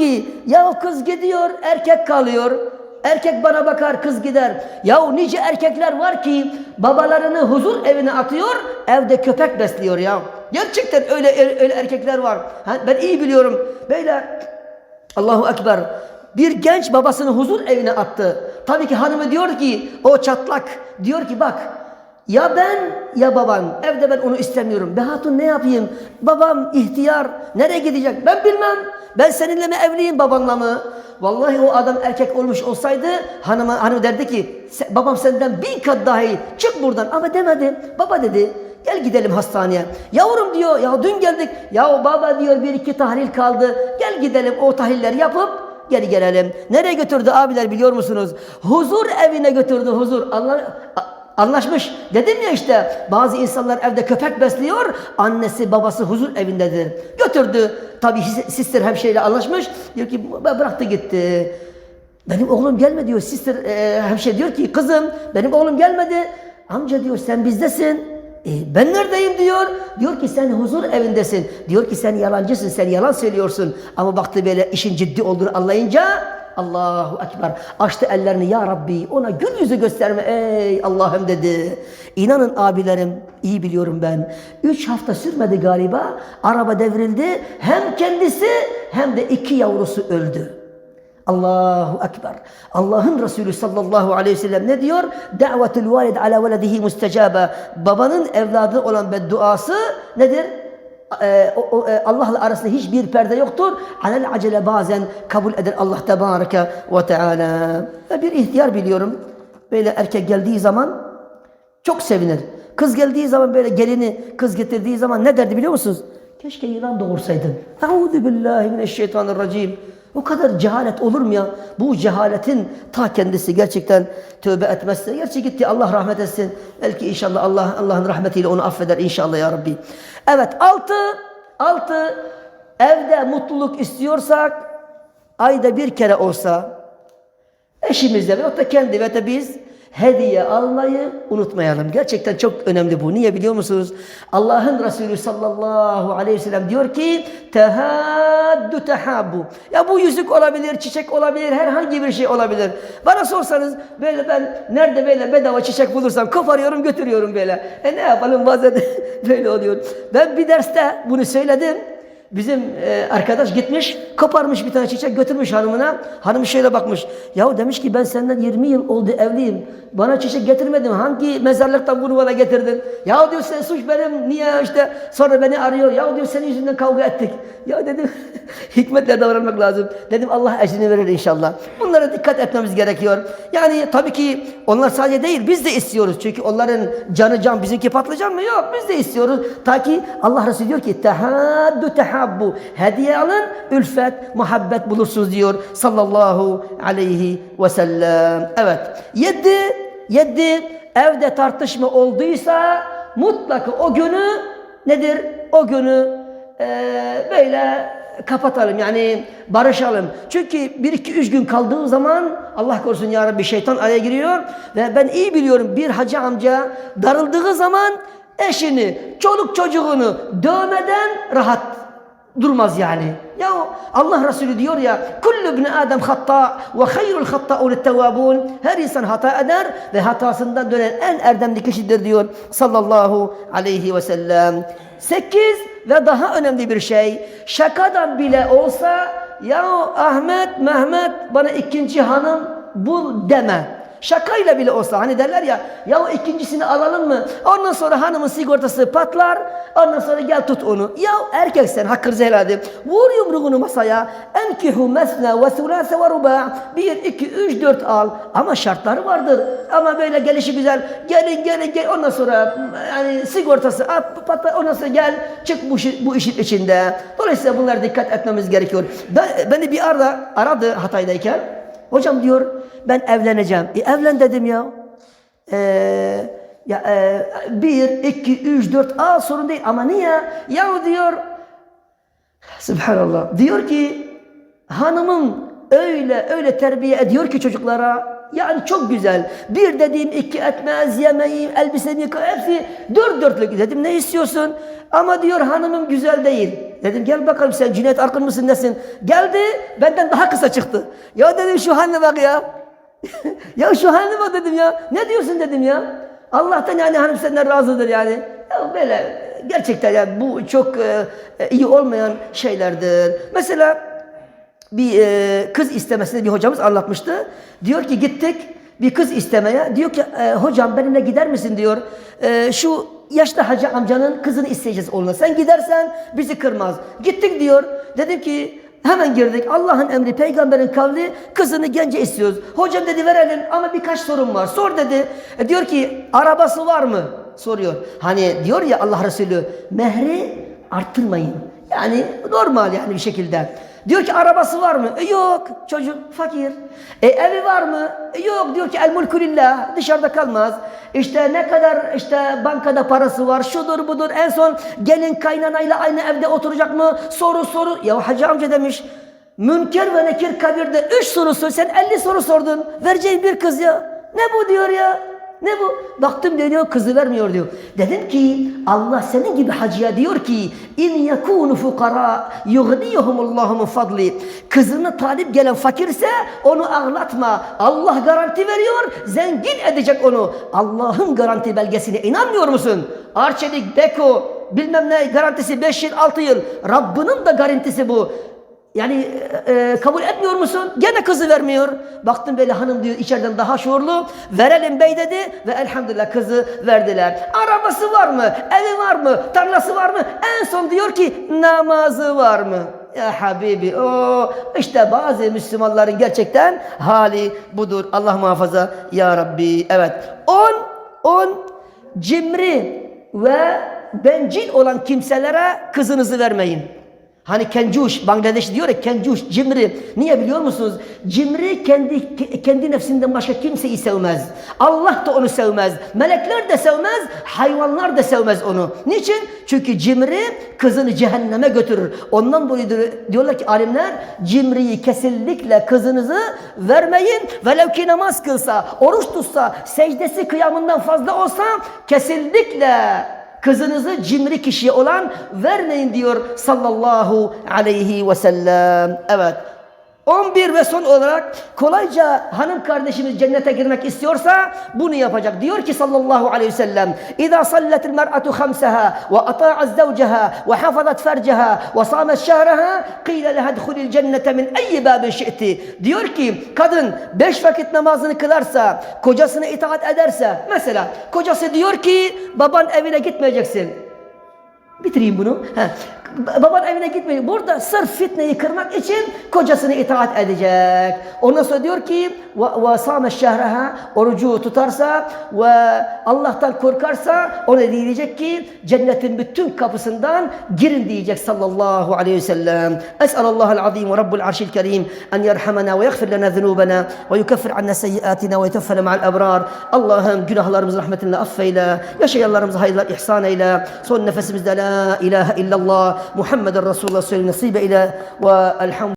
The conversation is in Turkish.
ki ya kız gidiyor erkek kalıyor. Erkek bana bakar kız gider. Ya nice erkekler var ki babalarını huzur evine atıyor evde köpek besliyor ya. Gerçekten öyle öyle erkekler var. Ha, ben iyi biliyorum. Böyle Allahu Ekber. Bir genç babasını huzur evine attı. Tabii ki hanımı diyor ki o çatlak diyor ki bak ya ben ya baban evde ben onu istemiyorum. Be hatun ne yapayım? Babam ihtiyar nereye gidecek? Ben bilmem. Ben seninle mi evliyim babanla mı? Vallahi o adam erkek olmuş olsaydı hanıma, hanım derdi ki "Se- babam senden bin kat daha iyi çık buradan ama demedi. Baba dedi Gel gidelim hastaneye. Yavrum diyor ya dün geldik. Ya baba diyor bir iki tahlil kaldı. Gel gidelim o tahliller yapıp geri gelelim. Nereye götürdü abiler biliyor musunuz? Huzur evine götürdü huzur. Allah Anlaşmış. Dedim ya işte bazı insanlar evde köpek besliyor. Annesi babası huzur evindedir. Götürdü. Tabii sister hemşireyle anlaşmış. Diyor ki bıraktı gitti. Benim oğlum gelme diyor. Sister e, hemşire diyor ki kızım benim oğlum gelmedi. Amca diyor sen bizdesin. E, ben neredeyim diyor. Diyor ki sen huzur evindesin. Diyor ki sen yalancısın, sen yalan söylüyorsun. Ama baktı böyle işin ciddi olduğunu anlayınca Allahu Ekber. Açtı ellerini ya Rabbi ona gül yüzü gösterme ey Allah'ım dedi. İnanın abilerim iyi biliyorum ben. Üç hafta sürmedi galiba. Araba devrildi. Hem kendisi hem de iki yavrusu öldü. Allahu Ekber. Allah'ın Resulü sallallahu aleyhi ve sellem ne diyor? Da'vetul valid ala veledihi mustecabe. Babanın evladı olan bedduası nedir? O- e, Allah'la arasında hiçbir perde yoktur. Alel acele bazen kabul eder Allah tebareke ve teala. Bir ihtiyar biliyorum. Böyle erkek geldiği zaman çok sevinir. Kız geldiği zaman böyle gelini kız getirdiği zaman ne derdi biliyor musunuz? Keşke yılan doğursaydın. Euzu billahi mineşşeytanirracim. O kadar cehalet olur mu ya? Bu cehaletin ta kendisi gerçekten tövbe etmezse. Gerçi gitti Allah rahmet etsin. Belki inşallah Allah Allah'ın rahmetiyle onu affeder inşallah ya Rabbi. Evet altı altı evde mutluluk istiyorsak ayda bir kere olsa Eşimizle veyahut da kendi ve de biz hediye almayı unutmayalım. Gerçekten çok önemli bu. Niye biliyor musunuz? Allah'ın Resulü sallallahu aleyhi ve sellem diyor ki tehaddu tehabbu. Ya bu yüzük olabilir, çiçek olabilir, herhangi bir şey olabilir. Bana sorsanız böyle ben nerede böyle bedava çiçek bulursam koparıyorum götürüyorum böyle. E ne yapalım bazen böyle oluyor. Ben bir derste bunu söyledim. Bizim e, arkadaş gitmiş, koparmış bir tane çiçek götürmüş hanımına. Hanım şöyle bakmış. Ya demiş ki ben senden 20 yıl oldu evliyim. Bana çiçek getirmedin. Hangi mezarlıktan bunu bana getirdin? Ya diyor sen suç benim. Niye işte sonra beni arıyor. Ya diyor senin yüzünden kavga ettik. Ya dedim hikmetle davranmak lazım. Dedim Allah ecrini verir inşallah. Bunlara dikkat etmemiz gerekiyor. Yani tabii ki onlar sadece değil biz de istiyoruz. Çünkü onların canı can bizimki patlıcan mı? Yok biz de istiyoruz. Ta ki Allah Resulü diyor ki tehaddu tehabbu. Hediye alın ülfet, muhabbet bulursunuz diyor sallallahu aleyhi ve sellem. Evet. Yedi, yedi evde tartışma olduysa mutlaka o günü nedir? O günü eee, böyle kapatalım yani barışalım. Çünkü bir iki üç gün kaldığı zaman Allah korusun ya Rabbi şeytan araya giriyor ve ben iyi biliyorum bir hacı amca darıldığı zaman eşini, çoluk çocuğunu dövmeden rahat durmaz yani. Ya Allah Resulü diyor ya kullu ibn Adem hatta ve hayrul hatta'un tevvabun. Her insan hata eder ve hatasından dönen en erdemli kişidir diyor sallallahu aleyhi ve sellem. Sekiz ve daha önemli bir şey şakadan bile olsa ya Ahmet Mehmet bana ikinci hanım bul deme. Şakayla bile olsa hani derler ya ya o ikincisini alalım mı? Ondan sonra hanımın sigortası patlar. Ondan sonra gel tut onu. Ya erkek sen hakkınızı helal edin. Vur yumruğunu masaya. Enkihu mesne ve sulase ve ruba. Bir, iki, üç, dört al. Ama şartları vardır. Ama böyle gelişi güzel. Gelin gelin gel. Ondan sonra yani sigortası at, patlar. Ondan sonra gel çık bu, bu işin içinde. Dolayısıyla bunlara dikkat etmemiz gerekiyor. Ben, beni bir arada aradı Hatay'dayken. Hocam diyor ben evleneceğim. E evlen dedim ya. Ee, ya e, bir, iki, üç, dört. Aa sorun değil ama niye? Ya diyor Subhanallah. Diyor ki hanımım öyle öyle terbiye ediyor ki çocuklara. Yani çok güzel. Bir dediğim iki etmez, yemeğim, elbisemi, hepsi dört dörtlük. Dedim ne istiyorsun? Ama diyor hanımım güzel değil. Dedim gel bakalım sen Cüneyt Arkın mısın nesin? Geldi benden daha kısa çıktı. Ya dedim şu haline bak ya. ya şu haline bak dedim ya. Ne diyorsun dedim ya. Allah'tan yani hanım senden razıdır yani. Ya böyle gerçekten yani bu çok e, e, iyi olmayan şeylerdir. Mesela bir e, kız istemesini bir hocamız anlatmıştı. Diyor ki gittik bir kız istemeye. Diyor ki e, hocam benimle gider misin diyor. E, şu yaşlı hacı amcanın kızını isteyeceğiz onunla. Sen gidersen bizi kırmaz. Gittik diyor. Dedim ki hemen girdik. Allah'ın emri peygamberin kavli kızını gence istiyoruz. Hocam dedi verelim ama birkaç sorun var. Sor dedi. E, diyor ki arabası var mı? Soruyor. Hani diyor ya Allah Resulü mehri arttırmayın. Yani normal yani bir şekilde. Diyor ki arabası var mı? E, yok. Çocuk fakir. E, evi var mı? E, yok. Diyor ki el mulku lillah. Dışarıda kalmaz. İşte ne kadar işte bankada parası var. Şudur budur. En son gelin kaynanayla aynı evde oturacak mı? Soru soru. Ya hacı amca demiş. Münker ve nekir kabirde üç soru sor. Sen elli soru sordun. Vereceğin bir kız ya. Ne bu diyor ya? Ne bu? Baktım diyor kızı vermiyor diyor. Dedim ki Allah senin gibi hacıya diyor ki in yakunu fukara yughniyahumullahu min fadli. Kızını talip gelen fakirse onu ağlatma. Allah garanti veriyor. Zengin edecek onu. Allah'ın garanti belgesine inanmıyor musun? Arçelik, Beko bilmem ne garantisi 5 yıl 6 yıl. Rabbinin de garantisi bu. Yani e, e, kabul etmiyor musun? Gene kızı vermiyor. Baktım böyle hanım diyor içeriden daha şuurlu. Verelim bey dedi ve elhamdülillah kızı verdiler. Arabası var mı? Evi var mı? Tarlası var mı? En son diyor ki namazı var mı? Ya Habibi o işte bazı Müslümanların gerçekten hali budur. Allah muhafaza ya Rabbi. Evet. On, on cimri ve bencil olan kimselere kızınızı vermeyin. Hani kencuş, Bangladeş diyor ya kencuş, cimri. Niye biliyor musunuz? Cimri kendi kendi nefsinden başka kimseyi sevmez. Allah da onu sevmez. Melekler de sevmez, hayvanlar da sevmez onu. Niçin? Çünkü cimri kızını cehenneme götürür. Ondan dolayı diyorlar ki alimler cimriyi kesinlikle kızınızı vermeyin. Velev ki namaz kılsa, oruç tutsa, secdesi kıyamından fazla olsa kesinlikle Kızınızı cimri kişiye olan vermeyin diyor sallallahu aleyhi ve sellem. Evet. 11 ve son olarak kolayca hanım kardeşimiz cennete girmek istiyorsa bunu yapacak. Diyor ki sallallahu aleyhi ve sellem khamsaha ve ata'az zavcaha ve hafazat fercaha ve samet şehraha qile leha dhulil cennete min eyyi babin şi'ti. Diyor ki kadın beş vakit namazını kılarsa kocasına itaat ederse mesela kocası diyor ki baban evine gitmeyeceksin. Bitireyim bunu. Heh. Baban evine gitmiyor. Burada sırf fitneyi kırmak için kocasını itaat edecek. Ondan sonra diyor ki ve sâme şehreha orucu tutarsa ve Allah'tan korkarsa ona diyecek ki cennetin bütün kapısından girin diyecek sallallahu aleyhi ve sellem. Es'alallahal azim ve rabbul arşil kerim en yerhamena ve yaghfir lana zunubana ve yukeffir anna seyyiatina ve yeteffene ma'al ebrar. Allah'ım günahlarımızı rahmetinle affeyle. Yaşayanlarımızı hayırlar ihsan eyle. Son nefesimizde la ilahe illallah Muhammeden Resulullah söyle nasip eyle ve elhamdülillah.